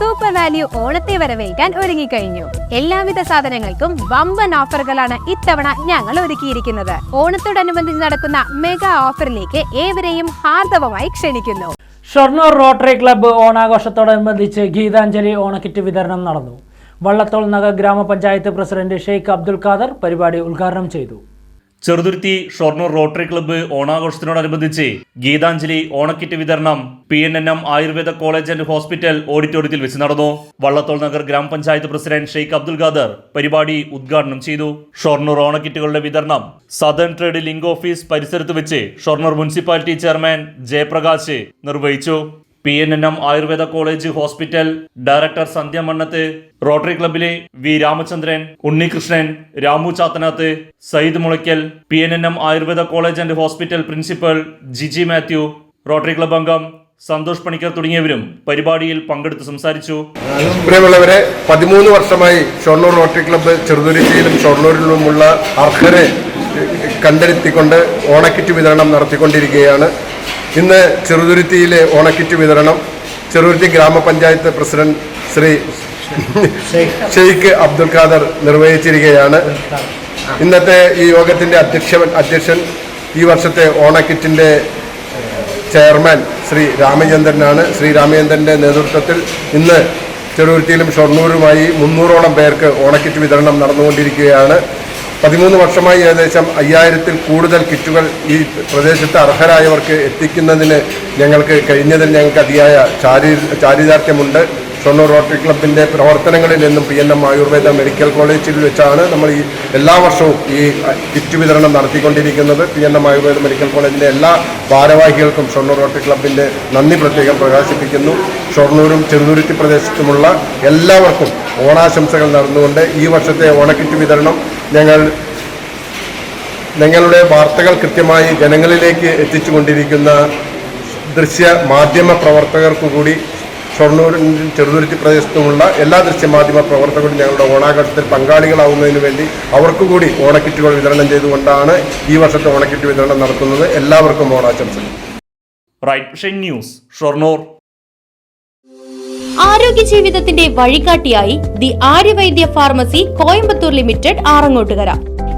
Super value ഓണത്തെ വരവേൽക്കാൻ ഒരുങ്ങിക്കഴിഞ്ഞു. എല്ലാവിധ സാധനങ്ങൾക്കും വമ്പൻ ഓഫറുകളാണ് ഇത്തവണ ഞങ്ങൾ ഒരുക്കിയിരിക്കുന്നത്. ഓണത്തോടനുബന്ധിച്ച് നടക്കുന്ന മെഗാ ഓഫറിലേക്ക് ഏവരെയും ഹാർദവമായി ക്ഷണിക്കുന്നു. ഷൊർണൂർ റോട്ടറി ക്ലബ്ബ് ഓണാഘോഷത്തോടനുബന്ധിച്ച് ഗീതാഞ്ജലി ഓണക്കിറ്റ് വിതരണം നടന്നു. വള്ളത്തോൾ നഗർ ഗ്രാമപഞ്ചായത്ത് പ്രസിഡന്റ് ഷെയ്ഖ് അബ്ദുൽ ഖാദർ പരിപാടി ഉദ്ഘാടനം ചെയ്തു. ചെറുതുരുത്തി ഷൊർണൂർ റോട്ടറി ക്ലബ്ബ് ഓണാഘോഷത്തിനോടനുബന്ധിച്ച് ഗീതാഞ്ജലി ഓണക്കിറ്റ് വിതരണം P N N M Ayurveda college and hospital ഓഡിറ്റോറിയത്തിൽ വെച്ച് നടന്നു. വള്ളത്തോൾ നഗർ ഗ്രാമപഞ്ചായത്ത് പ്രസിഡന്റ് ഷെയ്ഖ് അബ്ദുൽ ഖാദർ പരിപാടി ഉദ്ഘാടനം ചെയ്തു. ഷൊർണൂർ ഓണക്കിറ്റുകളുടെ വിതരണം സദൺ ട്രേഡ് ലിങ്ക് ഓഫീസ് പരിസരത്ത് വെച്ച് ഷൊർണൂർ മുനിസിപ്പാലിറ്റി ചെയർമാൻ ജയപ്രകാശ് നിർവഹിച്ചു. P N N M Ayurveda college hospital director Sandhya Mannath rotary ക്ലബിലെ V Ramachandran Unnikrishnan Ramu Chathanath Sayyid Mulakkal P N N M Ayurveda college and hospital principal Jiji Mathew rotary club അംഗം സന്തോഷ് പണിക്കർ തുടങ്ങിയവരും പരിപാടിയിൽ പങ്കെടുത്ത് സംസാരിച്ചു. പ്രിയമുള്ളവരെ പതിമൂന്ന് വർഷമായി Shoranur rotary club ചെറുതുരുത്തിയിലും ഷൊർണൂരിലുമുള്ള അർഹരെ കണ്ടെത്തിക്കൊണ്ട് ഓണക്കിറ്റ് വിതരണം നടത്തിക്കൊണ്ടിരിക്കുകയാണ്. ഇന്ന് ചെറുതുരുത്തിയിലെ ഓണക്കിറ്റ് വിതരണം ചെറുതുരുത്തി ഗ്രാമപഞ്ചായത്ത് പ്രസിഡന്റ് ശ്രീ ഷെയ്ഖ് അബ്ദുൽ ഖാദർ നിർവഹിച്ചിരിക്കുകയാണ്. ഇന്നത്തെ ഈ യോഗത്തിന്റെ അധ്യക്ഷൻ അധ്യക്ഷൻ ഈ വർഷത്തെ ഓണക്കിറ്റിന്റെ ചെയർമാൻ ശ്രീ രാമചന്ദ്രനാണ്. ശ്രീ രാമചന്ദ്രന്റെ നേതൃത്വത്തിൽ ഇന്ന് ചെറുതുരുത്തിയിലും ഷൊർണൂരുമായി മുന്നൂറോളം പേർക്ക് ഓണക്കിറ്റ് വിതരണം നടന്നുകൊണ്ടിരിക്കുകയാണ്. പതിമൂന്ന് വർഷമായി ഏകദേശം അയ്യായിരത്തിൽ കൂടുതൽ കിറ്റുകൾ ഈ പ്രദേശത്ത് അർഹരായവർക്ക് എത്തിക്കുന്നതിന് ഞങ്ങൾക്ക് കഴിഞ്ഞതിൽ ഞങ്ങൾക്ക് അതിയായ ചാരി ചാരിതാർത്ഥ്യമുണ്ട്. ഷൊർണൂർ റോട്ടറി ക്ലബിന്റെ പ്രവർത്തനങ്ങളിൽ നിന്നും P N M Ayurveda medical കോളേജിൽ വെച്ചാണ് നമ്മൾ ഈ എല്ലാ വർഷവും ഈ കിറ്റ് വിതരണം നടത്തിക്കൊണ്ടിരിക്കുന്നത്. P N M Ayurveda medical കോളേജിന്റെ എല്ലാ ഭാരവാഹികൾക്കും ഷൊർണൂർ റോട്ടറി ക്ലബിന്റെ നന്ദി പ്രത്യേകം പ്രകാശിപ്പിക്കുന്നു. ഷൊർണൂരും ചെറുതുരുത്തി പ്രദേശത്തുമുള്ള എല്ലാവർക്കും ഓണാശംസകൾ നടന്നുകൊണ്ട് ഈ വർഷത്തെ ഓണക്കിറ്റ് വിതരണം ഞങ്ങൾ ഞങ്ങളുടെ വാർത്തകൾ കൃത്യമായി ജനങ്ങളിലേക്ക് എത്തിച്ചുകൊണ്ടിരിക്കുന്ന ദൃശ്യ മാധ്യമ പ്രവർത്തകർക്കു കൂടി ഷൊർണൂരിൽ ചെറുതുരുത്തി പ്രദേശത്തുമുള്ള എല്ലാ ദൃശ്യമാധ്യമ പ്രവർത്തകരും ഞങ്ങളുടെ ഓണാഘോഷത്തിൽ പങ്കാളികളാവുന്നതിന് വേണ്ടി അവർക്ക് കൂടി ഓണക്കിറ്റുകൾ വിതരണം ചെയ്തുകൊണ്ടാണ് ഈ വർഷത്തെ ഓണക്കിറ്റ് വിതരണം നടത്തുന്നത്. എല്ലാവർക്കും ഓണാശംസകൾ. Right vision news Shoranur. ആരോഗ്യ ജീവിതത്തിന്റെ വഴികാട്ടിയായി the Aryavaidya pharmacy Coimbatore limited Arangottukara.